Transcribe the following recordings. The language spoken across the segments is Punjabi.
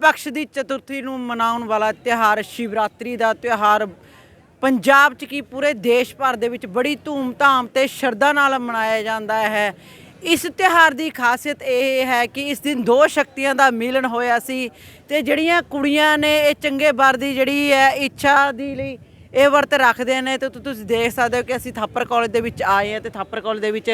ਪਕਸ਼ ਦੀ ਚਤੁਰਥੀ ਨੂੰ ਮਨਾਉਣ ਵਾਲਾ ਤਿਉਹਾਰ ਸ਼ਿਵਰਾਤਰੀ ਦਾ ਤਿਉਹਾਰ, ਪੰਜਾਬ 'ਚ ਕੀ ਪੂਰੇ ਦੇਸ਼ ਭਰ ਦੇ ਵਿੱਚ ਬੜੀ ਧੂਮ-ਧਾਮ ਤੇ ਸ਼ਰਧਾ ਨਾਲ ਮਨਾਇਆ ਜਾਂਦਾ ਹੈ। ਇਸ ਤਿਉਹਾਰ ਦੀ ਖਾਸੀਅਤ ਇਹ ਹੈ ਕਿ ਇਸ ਦਿਨ ਦੋ ਸ਼ਕਤੀਆਂ ਦਾ ਮਿਲਨ ਹੋਇਆ ਸੀ ਤੇ ਜਿਹੜੀਆਂ ਕੁੜੀਆਂ ਨੇ, ਇਹ ਚੰਗੇ ਵਰ ਦੀ ਜਿਹੜੀ ਹੈ ਇੱਛਾ ਦੀ ਲਈ ਇਹ ਵਰਤ ਰੱਖਦੇ ਨੇ ਤੇ ਤੁ- ਤੁਸੀਂ ਦੇਖ ਸਕਦੇ ਹੋ ਕਿ ਅਸੀਂ ਥਾਪਰ ਕਾਲਜ ਦੇ ਵਿੱਚ ਆਏ ਹਾਂ ਤੇ ਥਾਪਰ ਕਾਲਜ ਦੇ ਵਿੱਚ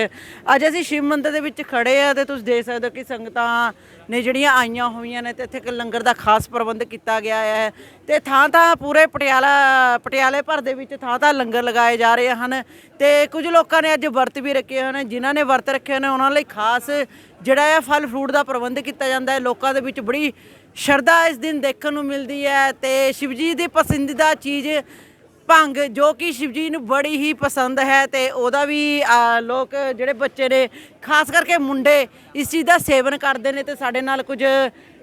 ਅੱਜ ਅਸੀਂ ਸ਼ਿਵ ਮੰਦਿਰ ਦੇ ਵਿੱਚ ਖੜੇ ਆ ਤੇ ਤੁਸੀਂ ਦੇਖ ਸਕਦੇ ਹੋ ਕਿ ਸੰਗਤਾਂ ਨੇ ਜਿਹੜੀਆਂ ਆਈਆਂ ਹੋਈਆਂ ਨੇ ਤੇ ਇੱਥੇ ਇੱਕ ਲੰਗਰ ਦਾ ਖਾਸ ਪ੍ਰਬੰਧ ਕੀਤਾ ਗਿਆ ਹੈ ਤੇ ਥਾਂ ਥਾਂ ਪੂਰੇ ਪਟਿਆਲਾ, ਪਟਿਆਲੇ ਭਰ ਦੇ ਵਿੱਚ ਥਾਂ ਥਾਂ ਲੰਗਰ ਲਗਾਏ ਜਾ ਰਹੇ ਹਨ ਤੇ ਕੁਝ ਲੋਕਾਂ ਨੇ ਅੱਜ ਵਰਤ ਵੀ ਰੱਖੇ ਹੋਏ ਨੇ, ਜਿਨ੍ਹਾਂ ਨੇ ਵਰਤ ਰੱਖੇ ਨੇ ਉਹਨਾਂ ਲਈ ਖਾਸ ਜਿਹੜਾ ਹੈ ਫਲ ਫਰੂਟ ਦਾ ਪ੍ਰਬੰਧ ਕੀਤਾ ਜਾਂਦਾ ਹੈ। ਲੋਕਾਂ ਦੇ ਵਿੱਚ ਬੜੀ ਸ਼ਰਧਾ ਇਸ ਦਿਨ ਦੇਖਣ ਨੂੰ ਮਿਲਦੀ ਹੈ ਤੇ ਸ਼ਿਵਜੀ ਦੀ ਪਸੰਦੀਦਾ ਚੀਜ਼ ਭੰਗ ਜੋ ਕਿ ਸ਼ਿਵਜੀ ਨੂੰ ਬੜੀ ਹੀ ਪਸੰਦ ਹੈ ਤੇ ਉਹਦਾ ਵੀ ਆ, ਲੋਕ ਜਿਹੜੇ ਬੱਚੇ ਨੇ ਖਾਸ ਕਰਕੇ ਮੁੰਡੇ ਇਸ ਚੀਜ਼ ਦਾ ਸੇਵਨ ਕਰਦੇ ਨੇ ਤੇ ਸਾਡੇ ਨਾਲ ਕੁਝ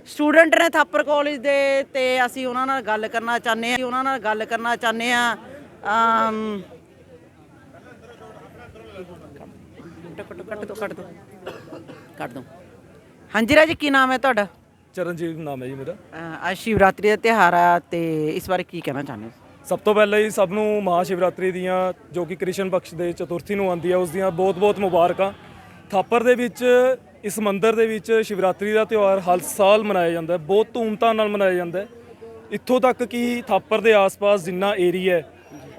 ਸਟੂਡੈਂਟ ਨੇ ਥਾਪਰ ਕਾਲਜ ਦੇ ਤੇ ਅਸੀਂ ਉਹਨਾਂ ਨਾਲ ਗੱਲ ਕਰਨਾ ਚਾਹੁੰਦੇ ਹਾਂ ਉਹਨਾਂ ਨਾਲ ਗੱਲ ਕਰਨਾ ਚਾਹੁੰਦੇ ਹਾਂ। ਅਮ ਕੱਟ ਦੋ ਕੱਟ ਦੋ ਕੱਟ ਦੋ। ਕੱਟ ਦੋ। ਹਾਂਜੀ ਰਾਜੀ ਕੀ ਨਾਮ ਹੈ ਤੁਹਾਡਾ? ਚਰਨਜੀਤ ਨਾਮ ਹੈ ਜੀ ਮੇਰਾ। ਅੱਜ ਸ਼ਿਵਰਾਤਰੀ ਦਾ ਤਿਉਹਾਰ ਆ ਤੇ ਇਸ ਬਾਰੇ ਕੀ ਕਹਿਣਾ ਚਾਹੁੰਦੇ ਹੋ? ਸਭ ਤੋਂ ਪਹਿਲਾਂ ਹੀ ਸਭ ਨੂੰ ਮਹਾ ਸ਼ਿਵਰਾਤਰੀ ਦੀਆਂ, ਜੋ ਕਿ ਕ੍ਰਿਸ਼ਨ ਪਕਸ਼ ਦੇ ਚਤੁਰਥੀ ਨੂੰ ਆਉਂਦੀ ਹੈ ਉਸ ਦੀਆਂ ਬਹੁਤ-ਬਹੁਤ ਮੁਬਾਰਕਾਂ। ਥਾਪਰ ਦੇ ਵਿੱਚ, ਇਸ ਮੰਦਿਰ ਦੇ ਵਿੱਚ ਸ਼ਿਵਰਾਤਰੀ ਦਾ ਤਿਉਹਾਰ ਹਰ ਸਾਲ ਮਨਾਇਆ ਜਾਂਦਾ ਹੈ, ਬਹੁਤ ਧੂਮਧਾਮ ਨਾਲ ਮਨਾਇਆ ਜਾਂਦਾ ਹੈ। ਇੱਥੋਂ ਤੱਕ ਕਿ ਥਾਪਰ ਦੇ ਆਸ-ਪਾਸ ਜਿੰਨਾ ਏਰੀਆ ਹੈ,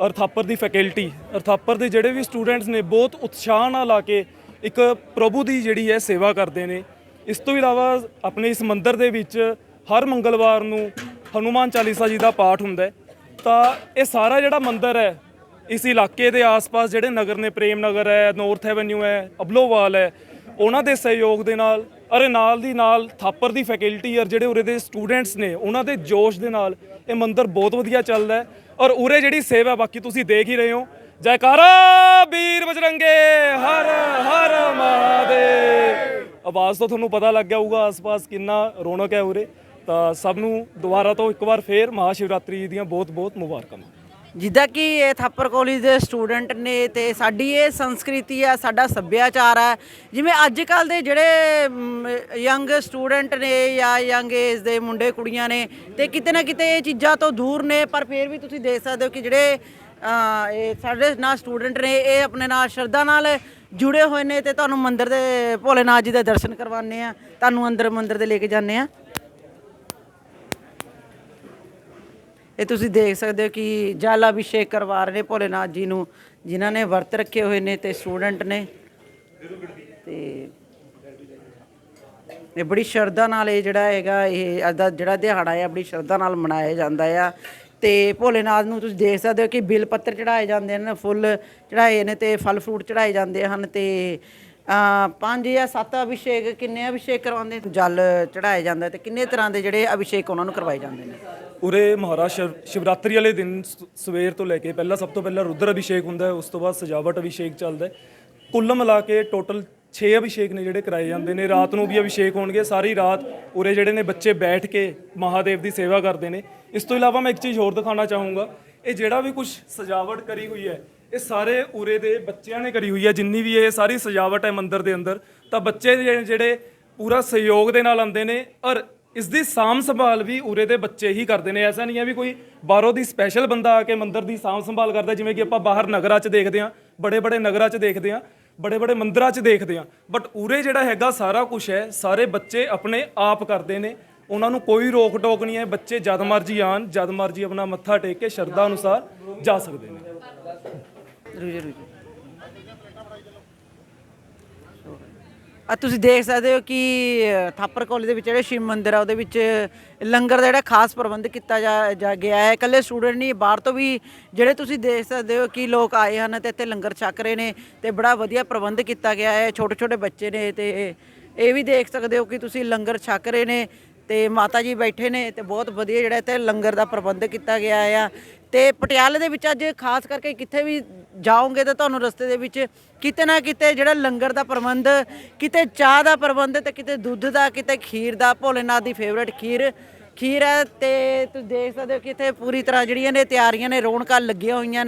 ਔਰ ਥਾਪਰ ਦੀ ਫੈਕਲਟੀ, ਔਰ ਥਾਪਰ ਦੇ ਜਿਹੜੇ ਵੀ ਸਟੂਡੈਂਟਸ ਨੇ, ਬਹੁਤ ਉਤਸ਼ਾਹ ਨਾਲ ਆ ਕੇ ਇੱਕ ਪ੍ਰਭੂ ਦੀ ਜਿਹੜੀ ਹੈ ਸੇਵਾ ਕਰਦੇ ਨੇ। ਇਸ ਤੋਂ ਇਲਾਵਾ ਆਪਣੇ ਇਸ ਮੰਦਿਰ ਦੇ ਵਿੱਚ ਹਰ ਮੰਗਲਵਾਰ ਨੂੰ ਹਨੂਮਾਨ ਚਾਲੀਸਾ ਜੀ ਦਾ ਪਾਠ ਹੁੰਦਾ ਹੈ ਤਾਂ ਇਹ ਸਾਰਾ ਜਿਹੜਾ ਮੰਦਿਰ ਹੈ, ਇਸ ਇਲਾਕੇ ਦੇ ਆਸ-ਪਾਸ ਜਿਹੜੇ ਨਗਰ ਨੇ, ਪ੍ਰੇਮ ਨਗਰ ਹੈ ਨੌਰਥ ਐਵਨਿਊ ਹੈ, ਅਬਲੋਵਾਲ ਹੈ, ਉਹਨਾਂ ਦੇ ਸਹਿਯੋਗ ਦੇ ਨਾਲ, ਅਰੇ ਨਾਲ ਦੀ ਨਾਲ ਥਾਪਰ ਦੀ ਫੈਕਲਟੀ ਔਰ ਜਿਹੜੇ ਉਰੇ ਦੇ ਸਟੂਡੈਂਟਸ ਨੇ, ਉਹਨਾਂ ਦੇ ਜੋਸ਼ ਦੇ ਨਾਲ ਇਹ ਮੰਦਿਰ ਬਹੁਤ ਵਧੀਆ ਚੱਲਦਾ ਹੈ ਔਰ ਉਰੇ ਜਿਹੜੀ ਸੇਵਾ ਬਾਕੀ ਤੁਸੀਂ ਦੇਖ ਹੀ ਰਹੇ ਹੋ। ਜੈਕਾਰਾ ਵੀਰ ਬਜਰੰਗੇ, ਹਰ ਹਰ ਮਹਾਦੇਵ। ਆਵਾਜ਼ ਤੋਂ ਤੁਹਾਨੂੰ ਪਤਾ ਲੱਗ ਗਿਆ ਹੋਊਗਾ ਆਸ-ਪਾਸ ਕਿੰਨਾ ਰੌਣਕ ਹੈ ਉਰੇ। ਤਾਂ ਸਭ ਨੂੰ ਦੁਬਾਰਾ ਤੋਂ ਇੱਕ ਵਾਰ ਫੇਰ ਮਹਾ ਸ਼ਿਵਰਾਤਰੀ ਦੀਆਂ ਬਹੁਤ-ਬਹੁਤ ਮੁਬਾਰਕਾਂ। ਜਿੱਦਾਂ ਕਿ ਇਹ ਥਾਪਰ ਕਾਲਜ ਦੇ ਸਟੂਡੈਂਟ ਨੇ ਤੇ ਸਾਡੀ ਇਹ ਸੰਸਕ੍ਰਿਤੀ ਆ, ਸਾਡਾ ਸੱਭਿਆਚਾਰ ਹੈ ਜਿਵੇਂ ਅੱਜ ਕੱਲ ਦੇ ਜਿਹੜੇ ਯੰਗ ਸਟੂਡੈਂਟ ਨੇ ਜਾਂ ਯੰਗ ਏਜ ਦੇ ਮੁੰਡੇ ਕੁੜੀਆਂ ਨੇ ਤੇ ਕਿਤੇ ਨਾ ਕਿਤੇ ਇਹ ਚੀਜ਼ਾਂ ਤੋਂ ਦੂਰ ਨੇ, ਪਰ ਫਿਰ ਵੀ ਤੁਸੀਂ ਦੇਖ ਸਕਦੇ ਹੋ ਕਿ ਜਿਹੜੇ ਇਹ ਸਾਡੇ ਨਾਲ ਸਟੂਡੈਂਟ ਨੇ, ਇਹ ਆਪਣੇ ਨਾਲ ਸ਼ਰਧਾ ਨਾਲ ਜੁੜੇ ਹੋਏ ਨੇ ਤੇ ਤੁਹਾਨੂੰ ਮੰਦਿਰ ਦੇ ਭੋਲੇਨਾਥ ਜੀ ਦੇ ਦਰਸ਼ਨ ਕਰਵਾਉਂਦੇ ਆ। ਤੁਹਾਨੂੰ ਅੰਦਰ ਮੰਦਿਰ ਦੇ ਲੈ ਕੇ ਜਾਂਦੇ ਆ। ਇਹ ਤੁਸੀਂ ਦੇਖ ਸਕਦੇ ਹੋ ਕਿ ਜਲ ਅਭਿਸ਼ੇਕ ਕਰਵਾ ਰਹੇ ਨੇ ਭੋਲੇਨਾਥ ਜੀ ਨੂੰ, ਜਿਨ੍ਹਾਂ ਨੇ ਵਰਤ ਰੱਖੇ ਹੋਏ ਨੇ ਤੇ ਸਟੂਡੈਂਟ ਨੇ। ਤੇ ਇਹ ਬੜੀ ਸ਼ਰਧਾ ਨਾਲ ਇਹ ਜਿਹੜਾ ਹੈਗਾ, ਇਹ ਅੱਜ ਦਾ ਜਿਹੜਾ ਦਿਹਾੜਾ ਹੈ, ਬੜੀ ਸ਼ਰਧਾ ਨਾਲ ਮਨਾਇਆ ਜਾਂਦਾ ਆ। ਤੇ ਭੋਲੇਨਾਥ ਨੂੰ ਤੁਸੀਂ ਦੇਖ ਸਕਦੇ ਹੋ ਕਿ ਬਿਲ ਪੱਤਰ ਚੜਾਏ ਜਾਂਦੇ ਨੇ ਫੁੱਲ ਚੜਾਏ ਨੇ ਤੇ ਫਲ ਫਰੂਟ ਚੜਾਏ ਜਾਂਦੇ ਹਨ ਤੇ ਪੰਜ ਜਾਂ ਸੱਤ ਅਭਿਸ਼ੇਕ ਕਿੰਨੇ ਅਭਿਸ਼ੇਕ ਕਰਵਾਉਂਦੇ ਜਲ ਚੜਾਏ ਜਾਂਦਾ ਤੇ ਕਿੰਨੇ ਤਰ੍ਹਾਂ ਦੇ ਜਿਹੜੇ ਅਭਿਸ਼ੇਕ ਉਹਨਾਂ ਨੂੰ ਕਰਵਾਏ ਜਾਂਦੇ ਨੇ? ਉਰੇ ਮਹਾਰਾਜ ਸ਼ਿਵ- ਸ਼ਿਵਰਾਤਰੀ ਵਾਲੇ ਦਿਨ ਸ- ਸਵੇਰ ਤੋਂ ਲੈ ਕੇ ਪਹਿਲਾਂ ਸਭ ਤੋਂ ਪਹਿਲਾਂ ਰੁਦਰ ਅਭਿਸ਼ੇਕ ਹੁੰਦਾ ਹੈ, ਉਸ ਤੋਂ ਬਾਅਦ ਸਜਾਵਟ ਅਭਿਸ਼ੇਕ ਚੱਲਦਾ ਹੈ। ਕੁੱਲ ਮਿਲਾ ਕੇ ਟੋਟਲ 6 ਅਭਿਸ਼ੇਕ ਨੇ ਜਿਹੜੇ ਕਰਾਏ ਜਾਂਦੇ ਨੇ। ਰਾਤ ਨੂੰ ਵੀ ਅਭਿਸ਼ੇਕ ਹੋਣਗੇ, ਸਾਰੀ ਰਾਤ ਉਰੇ ਜਿਹੜੇ ਨੇ ਬੱਚੇ ਬੈਠ ਕੇ ਮਹਾਦੇਵ ਦੀ ਸੇਵਾ ਕਰਦੇ ਨੇ। ਇਸ ਤੋਂ ਇਲਾਵਾ ਮੈਂ ਇੱਕ ਚੀਜ਼ ਹੋਰ ਦਿਖਾਉਣਾ ਚਾਹੂੰਗਾ, ਇਹ ਜਿਹੜਾ ਵੀ ਕੁਝ ਸਜਾਵਟ ਕਰੀ ਹੋਈ ਹੈ, ਇਹ ਸਾਰੇ ਉਰੇ ਦੇ ਬੱਚਿਆਂ ਨੇ ਕਰੀ ਹੋਈ ਹੈ। ਜਿੰਨੀ ਵੀ ਇਹ ਸਾਰੀ ਸਜਾਵਟ ਹੈ ਮੰਦਿਰ ਦੇ ਅੰਦਰ, ਤਾਂ ਬੱਚੇ ਜਿਹੜੇ- ਜਿਹੜੇ ਪੂਰਾ ਸਹਿਯੋਗ ਦੇ ਨਾਲ ਆਉਂਦੇ ਨੇ, ਔਰ ਇਸ ਦੀ ਸਾਂਭ ਸੰਭਾਲ ਵੀ ਉਰੇ ਦੇ ਬੱਚੇ ਹੀ ਕਰਦੇ ਨੇ। ਐਸਾ ਨਹੀਂ ਹੈ ਵੀ ਕੋਈ ਬਾਹਰੋਂ ਦੀ ਸਪੈਸ਼ਲ ਬੰਦਾ ਆ ਕੇ ਮੰਦਿਰ ਦੀ ਸਾਂਭ ਸੰਭਾਲ ਕਰਦਾ, ਜਿਵੇਂ ਕਿ ਆਪਾਂ ਬਾਹਰ ਨਗਰਾਂ 'ਚ ਦੇਖਦੇ ਹਾਂ ਬੜੇ ਬੜੇ ਨਗਰਾਂ 'ਚ ਦੇਖਦੇ ਹਾਂ ਬੜੇ ਬੜੇ ਮੰਦਿਰਾਂ 'ਚ ਦੇਖਦੇ ਹਾਂ। ਬਟ ਉਰੇ ਜਿਹੜਾ ਹੈਗਾ ਸਾਰਾ ਕੁਝ ਹੈ, ਸਾਰੇ ਬੱਚੇ ਆਪਣੇ ਆਪ ਕਰਦੇ ਨੇ। ਉਹਨਾਂ ਨੂੰ ਕੋਈ ਰੋਕ ਟੋਕ ਨਹੀਂ ਹੈ, ਬੱਚੇ ਜਦ ਮਰਜ਼ੀ ਆਣ ਜਦ ਮਰਜ਼ੀ ਆਪਣਾ ਮੱਥਾ ਟੇਕ ਕੇ ਸ਼ਰਧਾ ਅਨੁਸਾਰ ਜਾ ਸਕਦੇ ਨੇ। ਰੁਜੇ ਰੁਜੇ ਆ ਤੁਸੀਂ ਦੇਖ ਸਕਦੇ ਹੋ ਕਿ ਥਾਪਰ ਕਾਲਜ ਦੇ ਵਿੱਚ ਜਿਹੜੇ ਸ਼ਿਵ ਮੰਦਿਰ ਆ, ਉਹਦੇ ਵਿੱਚ ਲੰਗਰ ਦਾ ਜਿਹੜਾ ਖਾਸ ਪ੍ਰਬੰਧ ਕੀਤਾ ਜਾ ਜਾ ਗਿਆ ਹੈ। ਇਕੱਲੇ ਸਟੂਡੈਂਟ ਨਹੀਂ, ਬਾਹਰ ਤੋਂ ਵੀ ਜਿਹੜੇ ਤੁਸੀਂ ਦੇਖ ਸਕਦੇ ਹੋ ਕਿ ਲੋਕ ਆਏ ਹਨ ਤੇ ਇੱਥੇ ਲੰਗਰ ਛਕ ਰਹੇ ਨੇ ਤੇ ਬੜਾ ਵਧੀਆ ਪ੍ਰਬੰਧ ਕੀਤਾ ਗਿਆ ਹੈ। ਛੋਟੇ ਛੋਟੇ ਬੱਚੇ ਨੇ ਤੇ ਇਹ ਵੀ ਦੇਖ ਸਕਦੇ ਹੋ ਕਿ ਤੁਸੀਂ ਲੰਗਰ ਛਕ ਰਹੇ ਨੇ ਤੇ ਮਾਤਾ ਜੀ ਬੈਠੇ ਨੇ ਤੇ ਬਹੁਤ ਵਧੀਆ ਜਿਹੜਾ ਇੱਥੇ ਲੰਗਰ ਦਾ ਪ੍ਰਬੰਧ ਕੀਤਾ ਗਿਆ ਆ। ਤੇ ਪਟਿਆਲੇ ਦੇ ਵਿੱਚ ਅੱਜ ਖਾਸ ਕਰਕੇ ਕਿੱਥੇ ਵੀ ਜਾਓਗੇ ਤਾਂ ਤੁਹਾਨੂੰ ਰਸਤੇ ਦੇ ਵਿੱਚ ਕਿਤੇ ਨਾ ਕਿਤੇ ਜਿਹੜਾ ਲੰਗਰ ਦਾ ਪ੍ਰਬੰਧ, ਕਿਤੇ ਚਾਹ ਦਾ ਪ੍ਰਬੰਧ ਤੇ ਕਿਤੇ ਦੁੱਧ ਦਾ, ਕਿਤੇ ਖੀਰ ਦਾ, ਭੋਲੇਨਾਥ ਦੀ ਫੇਵਰੇਟ ਖੀਰ। ਖੀਰ ਹੈ ਤੇ ਤੁਸੀਂ ਦੇਖ ਸਕਦੇ ਹੋ ਕਿ ਇੱਥੇ ਪੂਰੀ ਤਰ੍ਹਾਂ ਜਿਹੜੀਆਂ ਨੇ ਤਿਆਰੀਆਂ ਨੇ, ਰੌਣਕਾਂ ਲੱਗੀਆਂ ਹੋਈਆਂ ਨੇ।